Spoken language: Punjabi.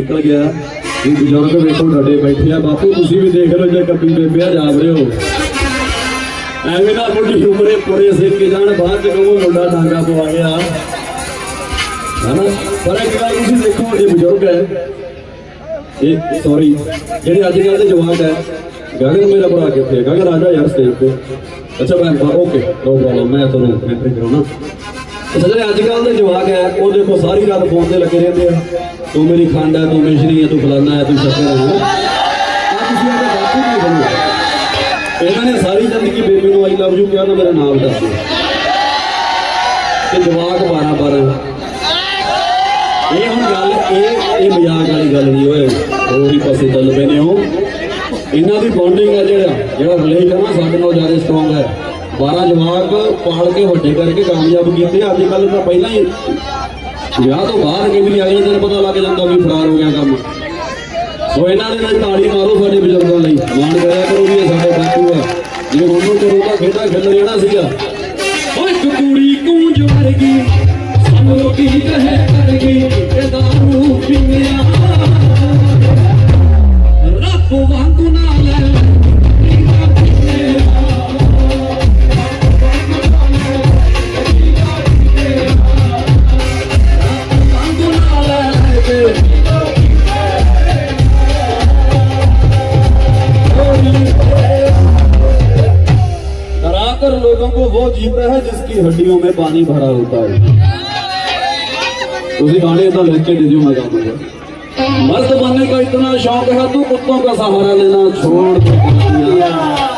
ਨਿਕਲ ਗਿਆ। ਇਹ ਬਜ਼ੁਰਗ ਵੇਖੋ ਡੱਡੇ ਬੈਠੇ ਆ। ਬਾਪੂ, ਤੁਸੀਂ ਵੀ ਦੇਖ ਲਓ ਜੇ ਕੱਪੀ ਬੇਬਿਆ ਜਾ ਰਹੇ ਹੋ। ਐਵੇਂ ਨਾ ਬੁੱਢੀ ਉਮਰੇ ਪੁਰੇ ਸਿੱਖ ਕੇ ਜਾਣ ਬਾਅਦ ਚ ਕਹੋ ਮੁੰਡਾ ਡਾਂਗਾ ਪਵਾ ਗਿਆ। ਹਨਾ? ਪਰ ਇੱਕ ਗੱਲ ਤੁਸੀਂ ਦੇਖੋ, ਇਹ ਬਜ਼ੁਰਗ ਹੈ। ਇਹ ਸੌਰੀ ਜਿਹੜੇ ਅੱਜ ਕੱਲ੍ਹ ਦੇ ਜਵਾਨ ਹੈ, ਗਗਨ ਮੇਰਾ ਭਰਾ ਕਿੱਥੇ ਹੈ? ਗਗਨ ਆ ਜਾ ਯਾਰ ਸਟੇਜ ਤੇ। ਅੱਛਾ ਮੈਂ ਓਕੇ ਨੋ ਪ੍ਰੋਬਲਮ ਮੈਂ ਤੁਹਾਨੂੰ ਐਂਟਰੀ ਕਰਾਉਣਾ। ਜਿਹੜੇ ਅੱਜ ਕੱਲ੍ਹ ਦੇ ਜਵਾਕ ਹੈ, ਉਹ ਦੇਖੋ ਸਾਰੀ ਰਾਤ ਫੋਨ ਤੇ ਲੱਗੇ ਰਹਿੰਦੇ ਆ। ਤੂੰ ਮੇਰੀ ਖੰਡ ਹੈ ਤੂੰ ਮਿਸ਼ਰੀ ਹੈ ਤੂੰ ਫਲਾਨਾ ਹੈ, ਤੂੰ ਸ਼ੱਕਰ ਹੈ। ਆ ਤੁਸੀਂ ਆਪਣੇ ਬਾਪੂ ਨਹੀਂ ਬਣੋ? ਇਹਨਾਂ ਨੇ ਸਾਰੀ ਜ਼ਿੰਦਗੀ ਬੇਬੀ ਨੂੰ ਆਈ ਲਵ ਯੂ ਕਿਹਾ ਤਾਂ ਮੇਰਾ ਨਾਮ ਦੱਸ ਦਿਓ ਤੇ ਜਵਾਕ 12 12 ਇਹ ਹੁਣ ਗੱਲ, ਇਹ ਇਹ ਮਜ਼ਾਕ ਵਾਲੀ ਗੱਲ ਨਹੀਂ, ਓਏ। ਹੋਰ ਹੀ ਪਾਸੇ ਚੱਲ ਪਏ ਨੇ ਉਹ ਇਹਨਾਂ ਦੀ ਬੌਂਡਿੰਗ ਹੈ ਜਿਹੜਾ ਜਿਹੜਾ ਰਿਲੇਸ਼ਨ ਆ, ਸਾਡੇ ਨਾਲ ਜ਼ਿਆਦਾ ਸਟਰੋਂਗ ਹੈ। 12 ਜਵਾਕ ਪਾਲ ਕੇ ਵੱਡੇ ਕਰਕੇ ਕਾਮਯਾਬ ਕੀਤੇ ਅੱਜ ਕੱਲ ਤਾਂ ਪਹਿਲਾਂ ਹੀ ਵਿਆਹ ਤੋਂ ਬਾਅਦ ਕਿ ਵੀ ਅਗਲੇ ਦਿਨ ਪਤਾ ਲੱਗ ਜਾਂਦਾ ਵੀ ਫਰਾਰ ਹੋ ਗਿਆ ਕੰਮ। ਸੋ ਇਹਨਾਂ ਦੇ ਨਾਲ ਤਾੜੀ ਮਾਰੋ ਸਾਡੇ ਬਜ਼ੁਰਗਾਂ ਲਈ। ਮਾਣ ਕਰਿਆ ਕਰੋ ਵੀ ਇਹ ਸਾਡੇ ਬਾਪੂ ਆ। ਜੇ ਉਹਨੂੰ ਕਰੋ ਤਾਂ ਖੇਡਾਂ ਖੇਡ ਜਿਹੜਾ ਸੀਗਾ। ਓਏ ਇੱਕ ਕੂੰਜ ਵਰਗੀ ਸਾਨੂੰ ਲੋਕੀ ਕਹੇ ਕਰਗੀ ਇਹ ਦਾਰੂ ਪੀਂਦਿਆਂ डरा कर लोगों को वो जीता है जिसकी हड्डियों में पानी भरा होता है उसी गाने का लिख के दे दियो मैं गाऊंगा मर्द बनने का इतना शौक है तू कुत्तों का सहारा लेना छोड़ दे